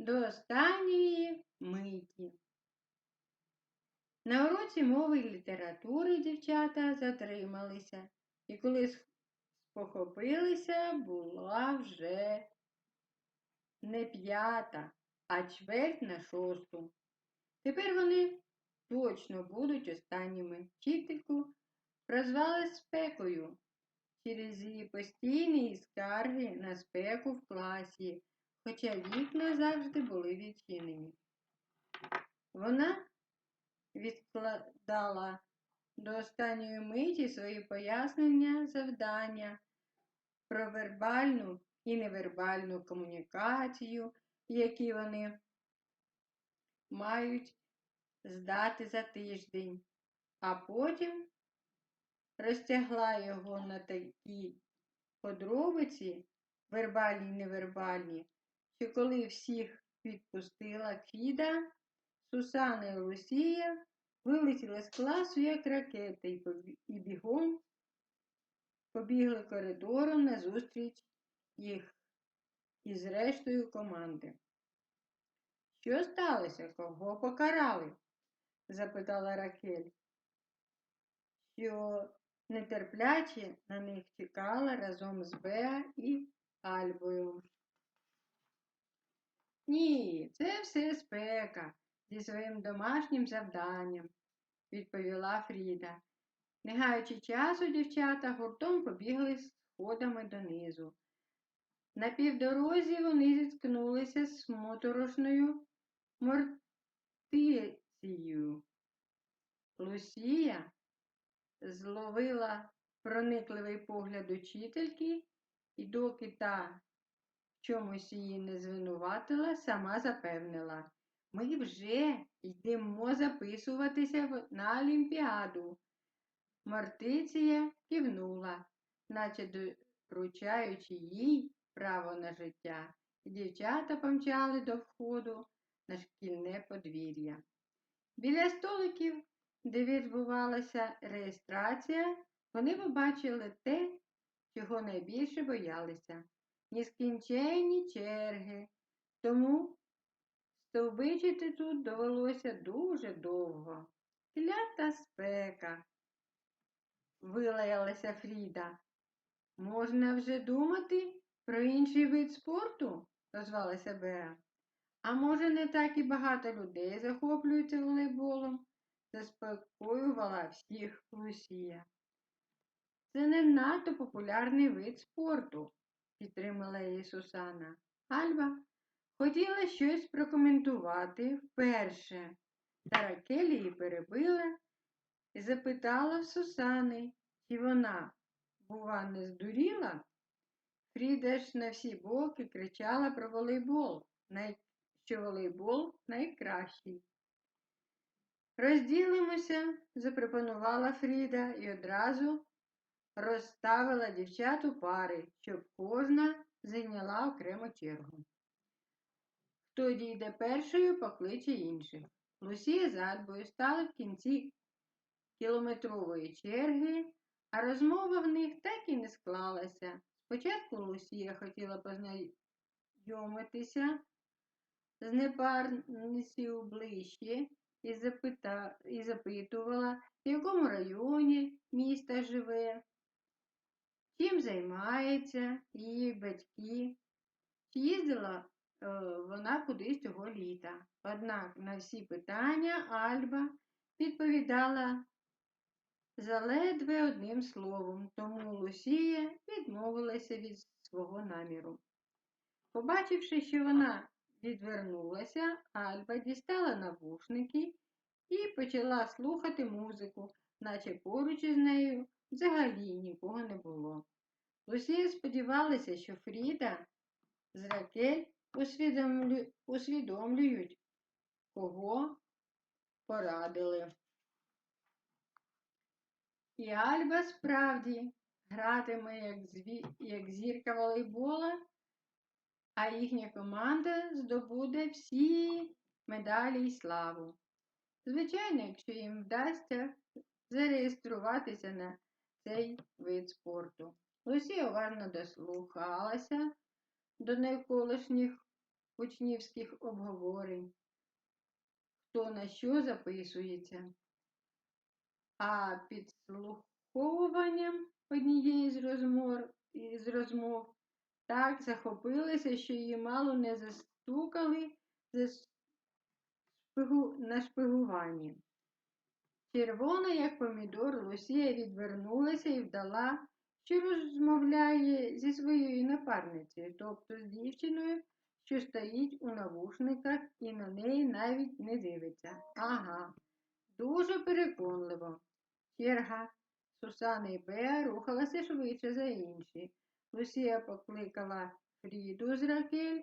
до останньої миті. На уроці мови і літератури дівчата затрималися, і коли спохопилися, була вже не п'ята, а чверть на шосту. Тепер вони точно будуть останніми. Вчительку прозвали спекою через її постійні скарги на спеку в класі, хоча вікна завжди були відчинені. Вона відкладала до останньої миті свої пояснення завдання про вербальну і невербальну комунікацію, які вони мають здати за тиждень, а потім розтягла його на такі подробиці, вербальні і невербальні, що коли всіх відпустила Фіда, Сусана і Лусія вилетіли з класу, як ракети, і бігом побігли коридором назустріч їх із рештою команди. Що сталося? Кого покарали? запитала Ракель, що нетерпляче на них чекала разом з Беа і Альбою. Ні, це все спека зі своїм домашнім завданням, відповіла Фріда. Не гаючи часу, дівчата гуртом побігли сходами донизу. На півдорозі вони зіткнулися з моторошною мортицією. Лусія зловила проникливий погляд учительки, і доки та чомусь її не звинуватила, сама запевнила. Ми вже йдемо записуватися на Олімпіаду. Мортиція кивнула, наче доручаючи їй право на життя, дівчата помчали до входу на шкільне подвір'я. Біля столиків, де відбувалася реєстрація, вони побачили те, чого найбільше боялися нескінченні черги, тому стовбичити тут довелося дуже довго. Клята спека, вилаялася Фріда. Можна вже думати про інший вид спорту, озвалася Беа. А може, не так і багато людей захоплюються волейболом, заспокоювала всіх Лусія. Це не надто популярний вид спорту, підтримала її Сусана. Альба хотіла щось прокоментувати вперше, та Ракелі її перебила і запитала в Сусани, чи вона, бува, не здуріла? Фріда ж на всі боки кричала про волейбол, що волейбол найкращий. Розділимося, запропонувала Фріда і одразу розставила дівчат у пари, щоб кожна зайняла окрему чергу. Хто дійде першою, покличе інших. Лусія з Альбою стали в кінці кілометрової черги, а розмова в них так і не склалася. Спочатку Лусія хотіла познайомитися з непарницею ближче і запитувала, в якому районі міста живе, чим займається її батьки, чи їздила е, вона кудись цього літа. Однак на всі питання Альба відповідала заледве одним словом, тому Лусія відмовилася від свого наміру. Побачивши, що вона відвернулася, Альба дістала навушники і почала слухати музику, наче поруч із нею взагалі нікого не було. Лусія сподівалася, що Фріда з Ракель усвідомлю... усвідомлюють, кого порадили. І Альба справді гратиме як, зві... як зірка волейбола, а їхня команда здобуде всі медалі і славу. Звичайно, якщо їм вдасться зареєструватися на цей вид спорту. Лусія уважно дослухалася до навколишніх учнівських обговорень, хто на що записується. А підслуховуванням однієї з розмов, із розмов так захопилися, що її мало не застукали за шпигу, на шпигуванні. Червона, як помідор, Лусія відвернулася і вдала, що розмовляє зі своєю напарницею, тобто з дівчиною, що стоїть у навушниках і на неї навіть не дивиться. Ага, дуже переконливо. Черга Сусани Беа рухалася швидше за інші. Лусія покликала Фріду з Ракель,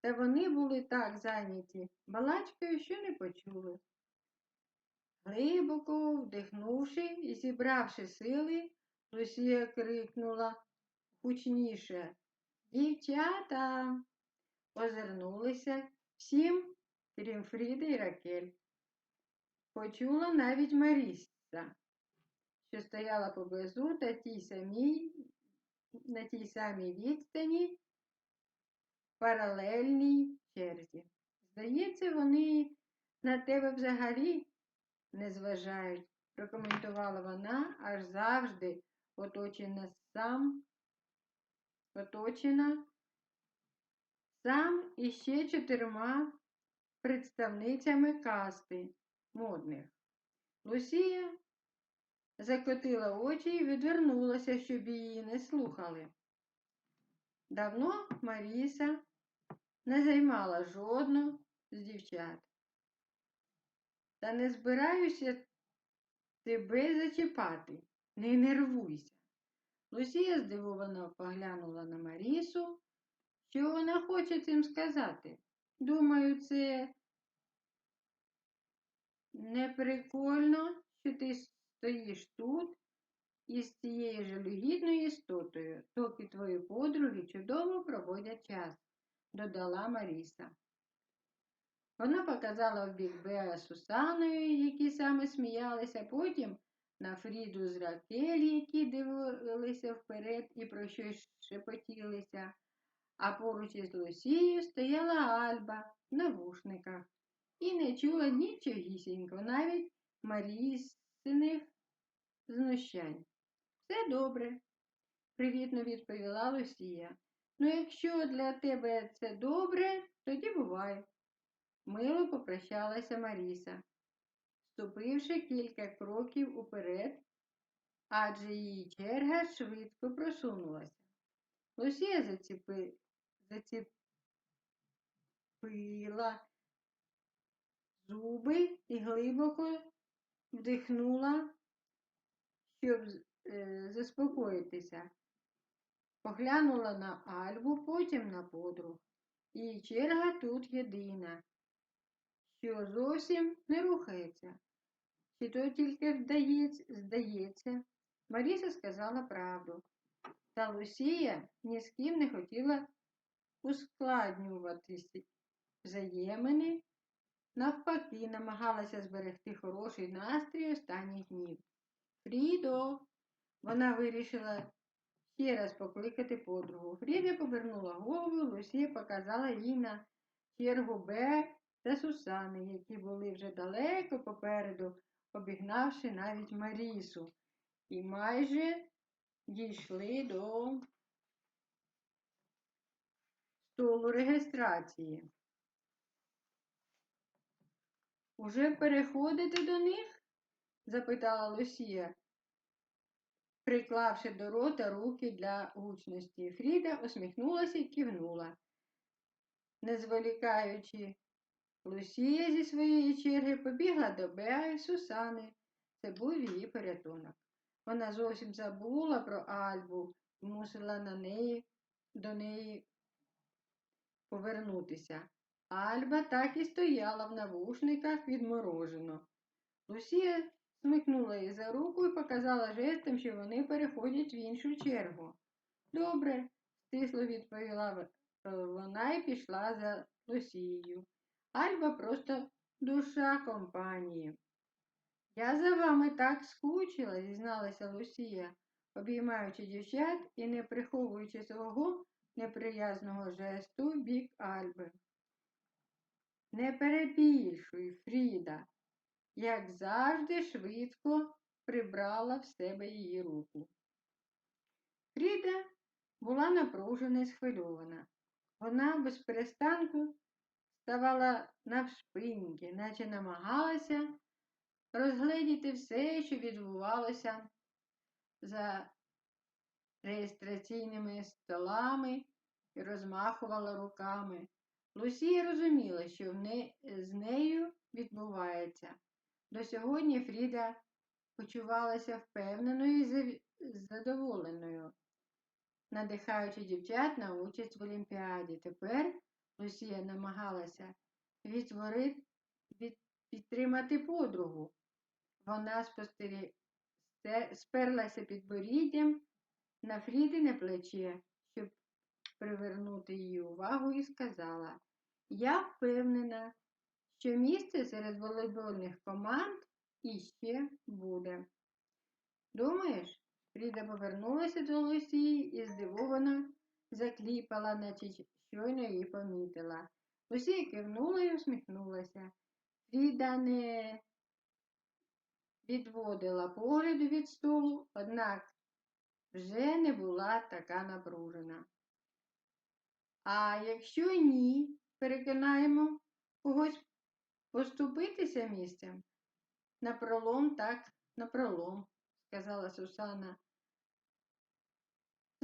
та вони були так зайняті балачкою, що не почули. Глибоко вдихнувши і зібравши сили, Лусія крикнула гучніше Дівчата. Озирнулися всім, крім Фріди і Ракель. Почула навіть Марісса, що стояла поблизу та тій самій, на тій самій відстані паралельній черзі. Здається, вони на тебе взагалі не зважають, прокоментувала вона, аж завжди оточена сам, оточена сам і ще чотирма представницями касти модних. Лусія закотила очі і відвернулася, щоб її не слухали. Давно Маріса не займала жодну з дівчат. Та не збираюся тебе зачіпати, не нервуйся. Лусія здивовано поглянула на Марісу. Що вона хоче цим сказати? Думаю, це не прикольно, що ти стоїш тут із цією жалюгідною істотою, доки твої подруги чудово проводять час, додала Маріса. Вона показала в бік Беа Сусаною, які саме сміялися, потім на Фріду з Ракель, які дивилися вперед і про щось шепотілися, а поруч із Лусією стояла Альба в навушниках і не чула нічогісінько, навіть Марісиних знущань. Все добре, привітно відповіла Лусія. Ну, якщо для тебе це добре, тоді бувай. Мило попрощалася Маріса, ступивши кілька кроків уперед, адже її черга швидко просунулася. Лусія заціпи... заціпила зуби і глибоко вдихнула, щоб е, заспокоїтися. Поглянула на Альбу, потім на подруг. Її черга тут єдина що зовсім не рухається. Чи то тільки вдається, здається, Маріса сказала правду. Та Лусія ні з ким не хотіла ускладнюватися взаємини, навпаки, намагалася зберегти хороший настрій останніх днів. Фрідо, вона вирішила ще раз покликати подругу. Фріда повернула голову, Лусія показала їй на чергу Б та Сусани, які були вже далеко попереду, обігнавши навіть Марісу, і майже дійшли до столу реєстрації. Уже переходите до них? запитала Лусія, приклавши до рота руки для гучності. Фріда усміхнулася і кивнула, не зволікаючи Лусія зі своєї черги побігла до Беа і Сусани. Це був її порятунок. Вона зовсім забула про Альбу і мусила на неї, до неї повернутися. Альба так і стояла в навушниках відморожено. Лусія смикнула її за руку і показала жестом, що вони переходять в іншу чергу. Добре, стисло відповіла вона і пішла за Лусією. Альба просто душа компанії. Я за вами так скучила, зізналася Лусія, обіймаючи дівчат і не приховуючи свого неприязного жесту бік Альби. Не перебільшуй, Фріда, як завжди швидко прибрала в себе її руку. Фріда була напружена і схвильована. Вона без перестанку ставала навшпиньки, наче намагалася розгледіти все, що відбувалося за реєстраційними столами і розмахувала руками. Лусія розуміла, що в не... з нею відбувається. До сьогодні Фріда почувалася впевненою і задоволеною, надихаючи дівчат на участь в Олімпіаді. Тепер Лусія намагалася відтворити, від... підтримати подругу. Вона спостері... сте- сперлася підборіддям на Фрідине плече, щоб привернути її увагу, і сказала: Я впевнена, що місце серед волейбольних команд іще буде. Думаєш? Фріда повернулася до Лусії і здивовано закліпала, наче щойно її помітила. Лусія кивнула і усміхнулася. Фріда не відводила погляду від столу, однак вже не була така напружена. А якщо ні, переконаємо когось поступитися місцем? Напролом, так, напролом, сказала Сусана,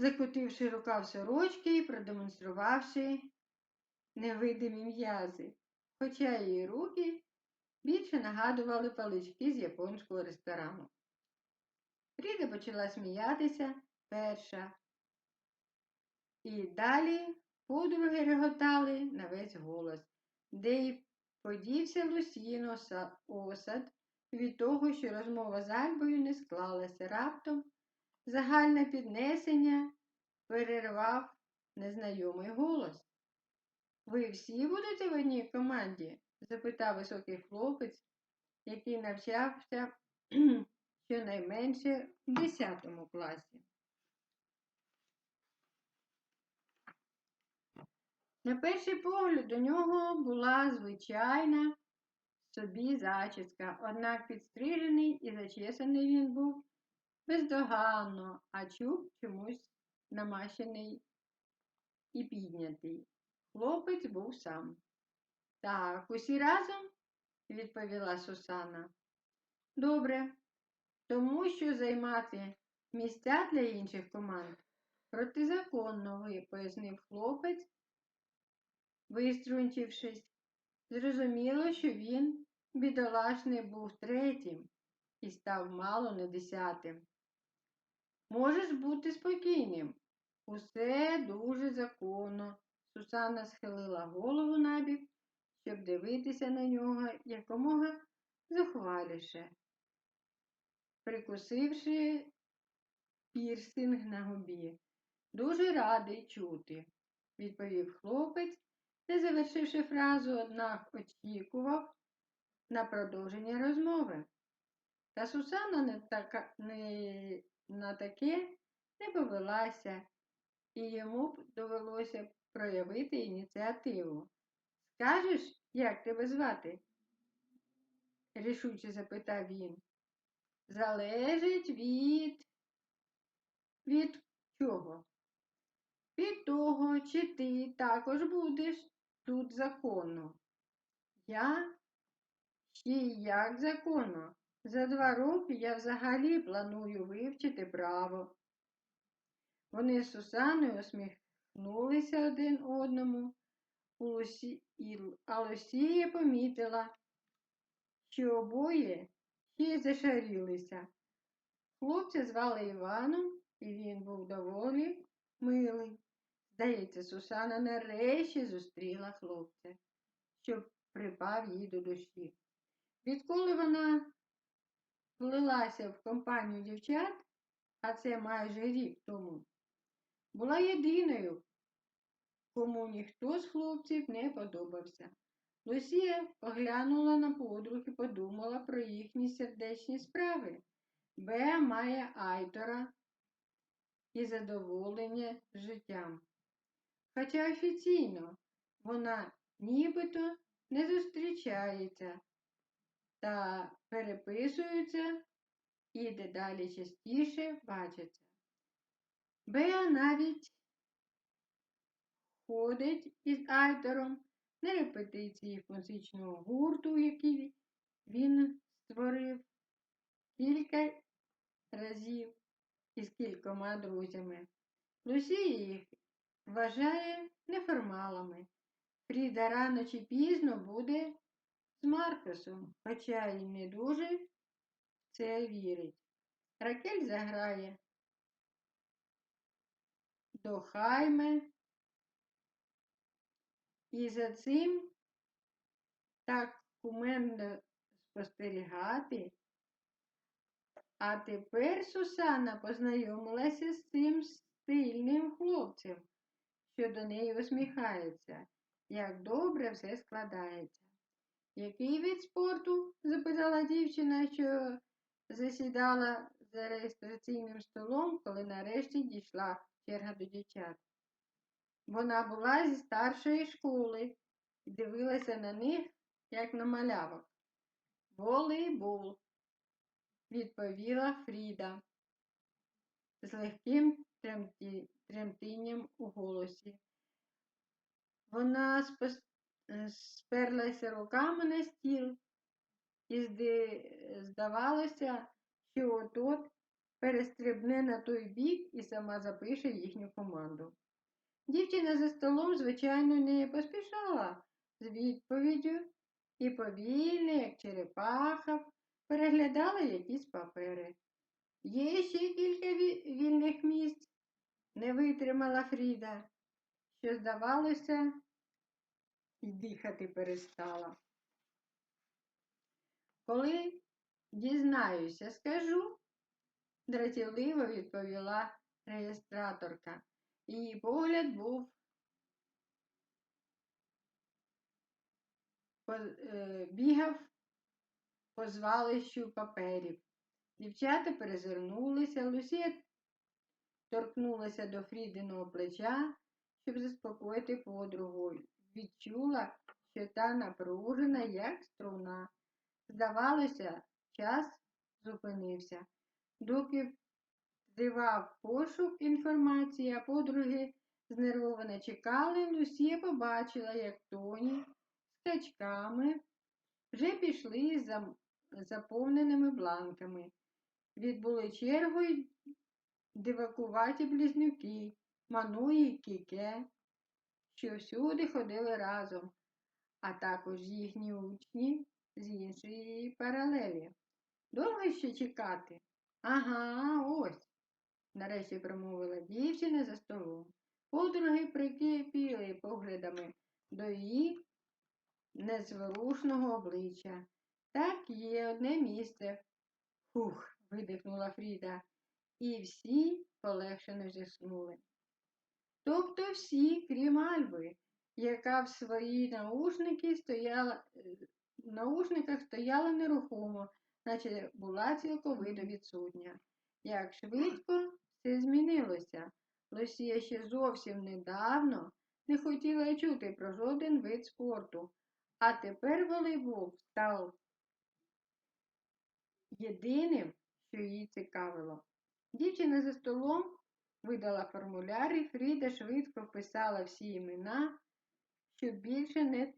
закотивши рукав сорочки і продемонструвавши невидимі м'язи, хоча її руки більше нагадували палички з японського ресторану. Фріда почала сміятися перша. І далі подруги реготали на весь голос, де й подівся Лусіно осад від того, що розмова з Альбою не склалася. Раптом загальне піднесення перервав незнайомий голос. Ви всі будете в одній команді? запитав високий хлопець, який навчався щонайменше в 10 класі. На перший погляд до нього була звичайна собі зачіска, однак підстрижений і зачесаний він був бездоганно, а чуб чомусь намащений і піднятий. Хлопець був сам. Так, усі разом, відповіла Сусана. Добре, тому що займати місця для інших команд протизаконно, ви, пояснив хлопець, виструнчившись. Зрозуміло, що він, бідолашний, був третім і став мало не десятим. Можеш бути спокійним. Усе дуже законно. Сусана схилила голову набік, щоб дивитися на нього якомога зухваліше, прикусивши пірсинг на губі. Дуже радий чути, відповів хлопець, не завершивши фразу, однак очікував на продовження розмови. Та Сусана не така, не, на таке не повелася, і йому б довелося проявити ініціативу. Скажеш, як тебе звати? рішуче запитав він. Залежить від. Від чого? Від того, чи ти також будеш тут законно. Я ще як законно. За два роки я взагалі планую вивчити право. Вони з Сусаною усміхнулися один одному, а Лусія помітила, що обоє ще й зашарілися. Хлопця звали Іваном, і він був доволі милий. Здається, Сусана нарешті зустріла хлопця, що припав їй до душі. Відколи вона влилася в компанію дівчат, а це майже рік тому, була єдиною, кому ніхто з хлопців не подобався. Лусія поглянула на подруг і подумала про їхні сердечні справи. Беа має Айтора і задоволення життям. Хоча офіційно вона нібито не зустрічається та переписуються і дедалі частіше бачаться. Беа навіть ходить із Айтером на репетиції музичного гурту, який він створив кілька разів із кількома друзями. Лусія їх вважає неформалами. Фріда рано чи пізно буде з Маркосом, хоча й не дуже це вірить. Ракель заграє до Хайме, і за цим так куменно спостерігати. А тепер Сусана познайомилася з цим стильним хлопцем, що до неї усміхається, як добре все складається. Який вид спорту? запитала дівчина, що засідала за реєстраційним столом, коли нарешті дійшла черга до дівчат. Вона була зі старшої школи і дивилася на них, як на малявок. Волейбол, відповіла Фріда з легким тремті... тремтінням у голосі. Вона спос... сперлася руками на стіл і здавалося, що от-от перестрибне на той бік і сама запише їхню команду. Дівчина за столом, звичайно, не поспішала з відповіддю і повільно, як черепаха, переглядала якісь папери. Є ще кілька вільних місць, не витримала Фріда, що, здавалося, і дихати перестала. Коли дізнаюся, скажу, дратівливо відповіла реєстраторка. Її погляд був е, бігав по звалищу паперів. Дівчата перезирнулися, Лусія торкнулася до Фрідиного плеча, щоб заспокоїти подругу. Відчула, що та напружена, як струна. Здавалося, час зупинився. Доки тривав пошук інформації, а подруги знервовано чекали, Лусія побачила, як Тоні з качками вже пішли за заповненими бланками. Відбули чергу й дивакуваті близнюки, Ману і Кіке, що всюди ходили разом, а також їхні учні з іншої паралелі. Довго ще чекати? Ага, ось, нарешті промовила дівчина за столом. Подруги прикипіли поглядами до її незворушного обличчя. Так є одне місце. Фух, видихнула Фріда, і всі полегшено зіснули. Тобто всі, крім Альби, яка в своїй наушники стояла, е, наушниках стояла нерухомо, наче була цілковито відсутня. Як швидко все змінилося. Лосія ще зовсім недавно не хотіла чути про жоден вид спорту, а тепер волейбол став єдиним, що її цікавило. Дівчина за столом видала формуляр і Фріда швидко вписала всі імена, щоб більше не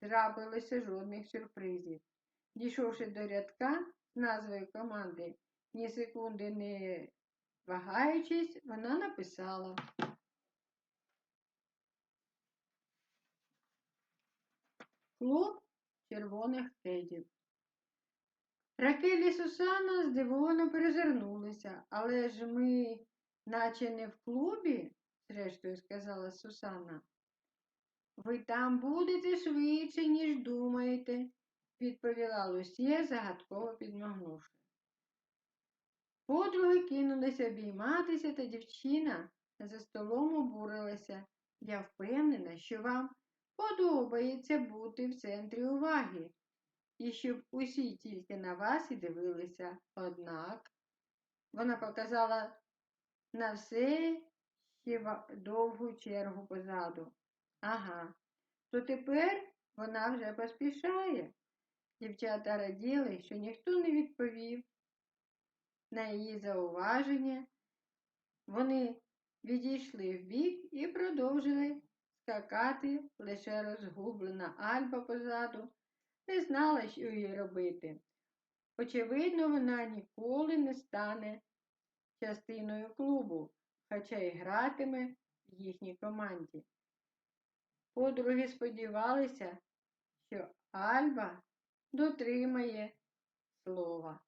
трапилося жодних сюрпризів. Дійшовши до рядка з назвою команди, ні секунди не вагаючись, вона написала. Клуб червоних кедів. Ракель і Сусана здивовано перезирнулися, але ж ми, наче не в клубі, зрештою сказала Сусана. Ви там будете швидше, ніж думаєте, відповіла Лусія, загадково підмагнувши. Подруги кинулися обійматися, та дівчина за столом обурилася. Я впевнена, що вам подобається бути в центрі уваги і щоб усі тільки на вас і дивилися. Однак вона показала на все ще довгу чергу позаду. Ага, то тепер Вона вже поспішає. Дівчата раділи, що ніхто не відповів на її зауваження. Вони відійшли вбік і продовжили скакати, лише розгублена Альба позаду не знала, що їй робити. Очевидно, вона ніколи не стане частиною клубу, хоча й гратиме в їхній команді. Подруги сподівалися, що Альба дотримає слова.